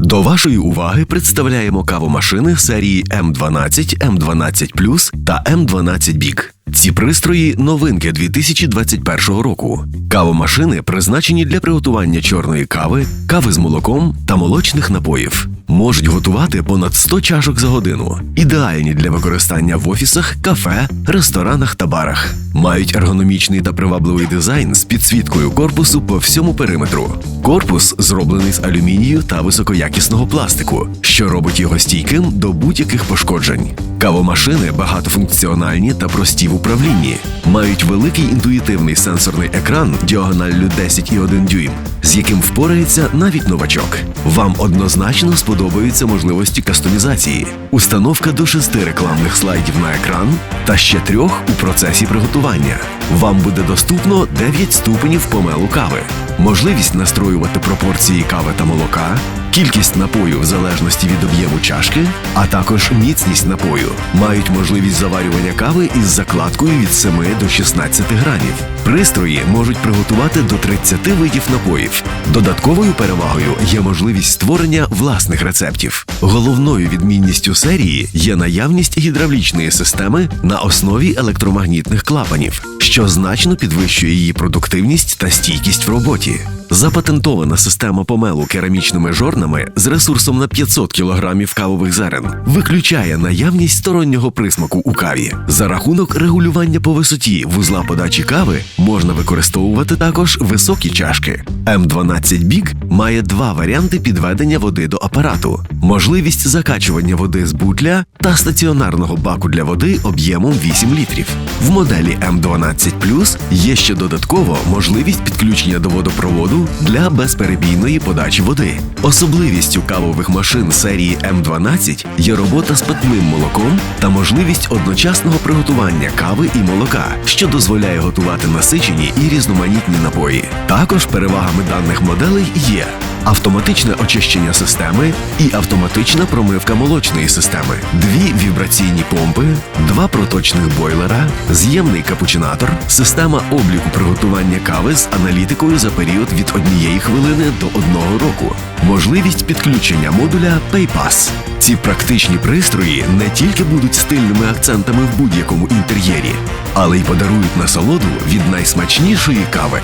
До вашої уваги представляємо кавомашини серії М12, М12 та М12 Big. Ці пристрої новинки 2021 року. Кавомашини призначені для приготування чорної кави, кави з молоком та молочних напоїв. Можуть готувати понад 100 чашок за годину. Ідеальні для використання в офісах, кафе, ресторанах та барах. Мають ергономічний та привабливий дизайн з підсвіткою корпусу по всьому периметру. Корпус зроблений з алюмінію та високоякісного пластику, що робить його стійким до будь-яких пошкоджень. Кавомашини багатофункціональні та прості в управлінні, мають великий інтуїтивний сенсорний екран діагоналлю 10,1 дюйм, з яким впорається навіть новачок. Вам однозначно сподобаються можливості кастомізації, установка до шести рекламних слайдів на екран та ще трьох у процесі приготування. Вам буде доступно 9 ступенів помелу кави, можливість настроювати пропорції кави та молока, кількість напою в залежності від об'єму чашки, а також міцність напою. Мають можливість заварювання кави із закладкою від 7 до 16 грамів. Пристрої можуть приготувати до 30 видів напоїв. Додатковою перевагою є можливість створення власних рецептів. Головною відмінністю серії є наявність гідравлічної системи на основі електромагнітних клапанів, що значно підвищує її продуктивність та стійкість в роботі. Запатентована система помелу керамічними жорнами з ресурсом на 500 кг кавових зерен виключає наявність стороннього присмаку у каві. За рахунок регулювання по висоті вузла подачі кави можна використовувати також високі чашки. М12 Big має два варіанти підведення води до апарату: можливість закачування води з бутля та стаціонарного баку для води об'ємом 8 літрів. В моделі М12 є ще додатково можливість підключення до водопроводу для безперебійної подачі води. Особливістю кавових машин серії М12 є робота з питним молоком та можливість одночасного приготування кави і молока, що дозволяє готувати насичені і різноманітні напої. Також перевагами даних моделей є автоматичне очищення системи і автоматична промивка молочної системи, дві вібраційні помпи, два проточних бойлера, з'ємний капучинатор, система обліку приготування кави з аналітикою за період від однієї хвилини до одного року, можливість підключення модуля PayPass. Ці практичні пристрої не тільки будуть стильними акцентами в будь-якому інтер'єрі, але й подарують насолоду від найсмачнішої кави.